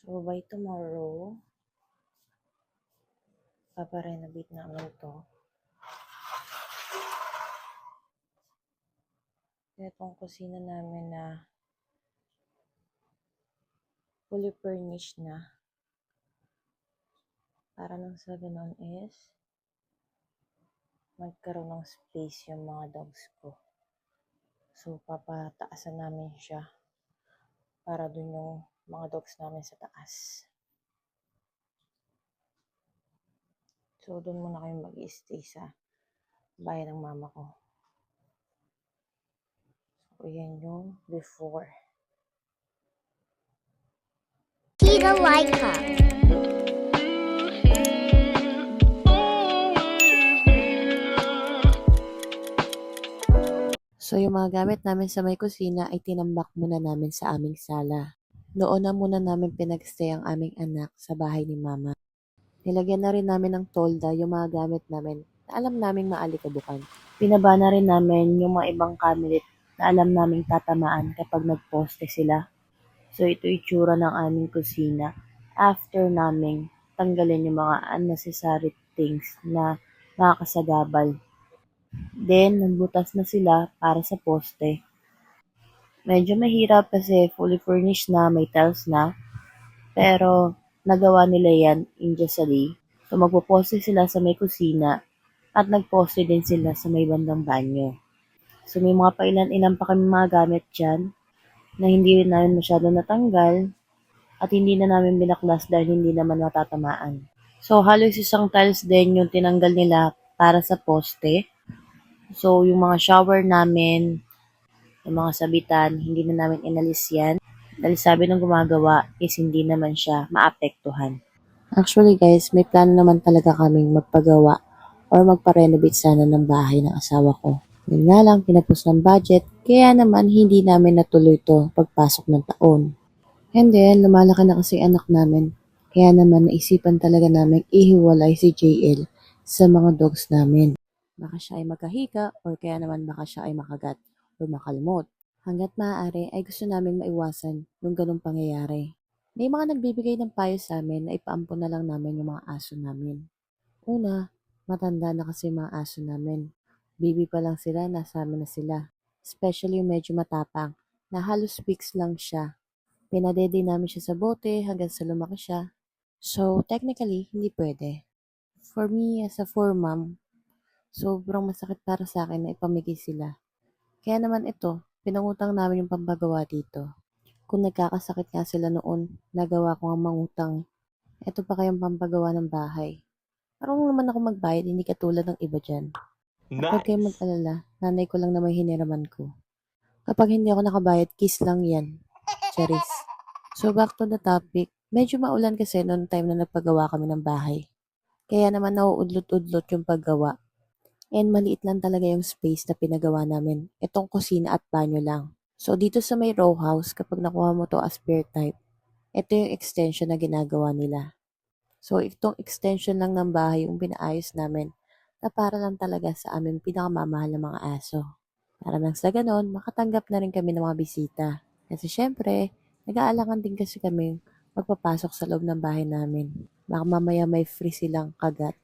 So, by tomorrow, paparenovate namin to. Itong kusina namin na fully furnished na. Para nang sa ganun is magkaroon ng space yung mga dogs ko. So, papataasan namin siya para dun yung mga dogs namin sa taas. So, doon muna kami mag stay sa bahay ng mama ko. So, yan yung before. Tita Laika. So, yung mga gamit namin sa may kusina ay tinambak muna namin sa aming sala. Noon na muna namin pinagstay ang aming anak sa bahay ni mama. Nilagyan na rin namin ng tolda yung mga gamit namin na alam naming maalikabukan. Pinaba na rin namin yung mga ibang cabinet na alam naming tatamaan kapag nagposte sila. So, ito itsura ng aming kusina after naming tanggalin yung mga unnecessary things na makakasagabal Then, nagbutas na sila para sa poste. Medyo mahirap kasi fully furnished na, may tiles na. Pero, nagawa nila yan in just a day. So, magpoposte sila sa may kusina at nagposte din sila sa may bandang banyo. So, may mga pailan-ilan pa kami mga gamit dyan na hindi rin namin masyado natanggal at hindi na namin binaklas dahil hindi naman matatamaan. So, halos isang tiles din yung tinanggal nila para sa poste. So, yung mga shower namin, yung mga sabitan, hindi na namin inalis yan. Dahil sabi ng gumagawa is hindi naman siya maapektuhan. Actually guys, may plano naman talaga kaming magpagawa or magpa-renovate sana ng bahay ng asawa ko. Yun nga lang, pinapos ng budget, kaya naman hindi namin natuloy to pagpasok ng taon. And then, lumalaki na kasi anak namin. Kaya naman naisipan talaga namin ihiwalay si JL sa mga dogs namin. Baka siya ay magkahika or kaya naman baka siya ay makagat or makalimot. Hanggat maaari ay gusto namin maiwasan yung ganong pangyayari. May mga nagbibigay ng payo sa amin na ipaampon na lang namin yung mga aso namin. Una, matanda na kasi yung mga aso namin. Baby pa lang sila, nasa amin na sila. Especially yung medyo matapang, na halos weeks lang siya. Pinadede namin siya sa bote hanggang sa lumaki siya. So, technically, hindi pwede. For me, as a four mom, sobrang masakit para sa akin na ipamigay sila. Kaya naman ito, pinangutang namin yung pambagawa dito. Kung nagkakasakit nga sila noon, nagawa ko ang mangutang. Ito pa kayang pampagawa ng bahay. Parang naman ako magbayad, hindi katulad ng iba dyan. Huwag kayong mag-alala, nanay ko lang na may hiniraman ko. Kapag hindi ako nakabayad, kiss lang yan. Charis. So back to the topic, medyo maulan kasi noong time na nagpagawa kami ng bahay. Kaya naman nauudlot-udlot yung paggawa. And maliit lang talaga yung space na pinagawa namin. Itong kusina at banyo lang. So dito sa may row house, kapag nakuha mo to as spare type, ito yung extension na ginagawa nila. So itong extension lang ng bahay yung pinaayos namin na para lang talaga sa aming pinakamamahal na mga aso. Para nang sa ganon, makatanggap na rin kami ng mga bisita. Kasi syempre, nag-aalangan din kasi kami magpapasok sa loob ng bahay namin. Baka mamaya may free silang kagat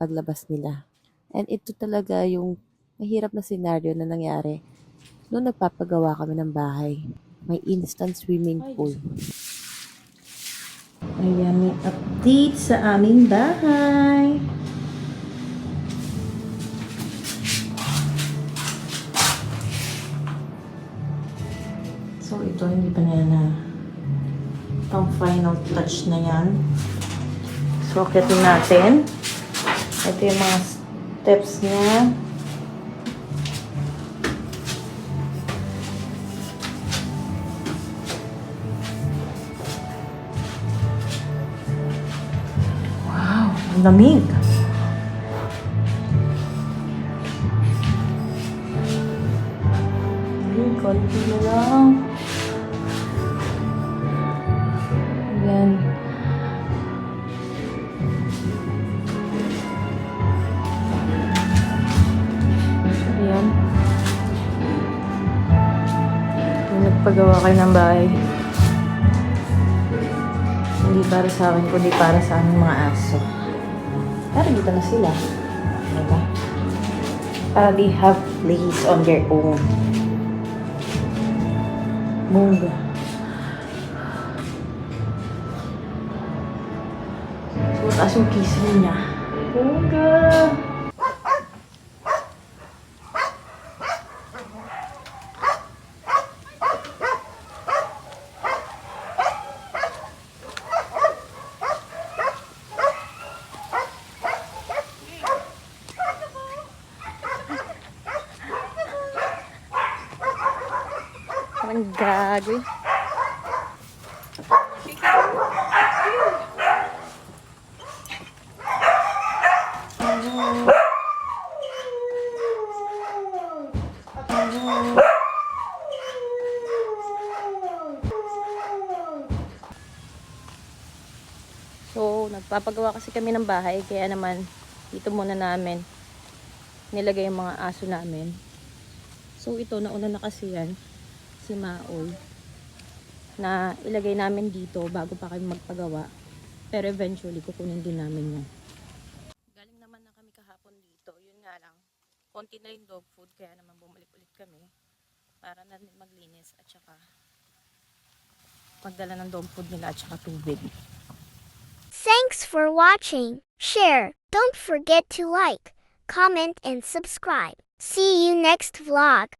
paglabas nila. And ito talaga yung mahirap na senaryo na nangyari noong nagpapagawa kami ng bahay. May instant swimming pool. Ayan, may update sa aming bahay. So, ito hindi pa na na pang final touch na yan. So, akitin natin. Ito yung mga steps niya. Wow, lamig. Ay, konti na lang. Kung nagpagawa kayo ng bahay. para sa akin, kundi para sa aming mga aso. Pero dito na sila. Diba? Para they have place on their own. Bunga. So, mataas yung kissing niya. Bunga! Parang gago eh. So, nagpapagawa kasi kami ng bahay, kaya naman dito muna namin nilagay yung mga aso namin. So, ito, nauna na kasi yan, si Maoy, na ilagay namin dito bago pa kami magpagawa. Pero eventually, kukunin din namin yan. Galing naman na kami kahapon dito, yun nga lang, konti na yung dog food, kaya naman bumalik ulit kami para na maglinis at saka magdala ng dog food nila at saka tubig. Thanks for watching. Share. Don't forget to like, comment, and subscribe. See you next vlog.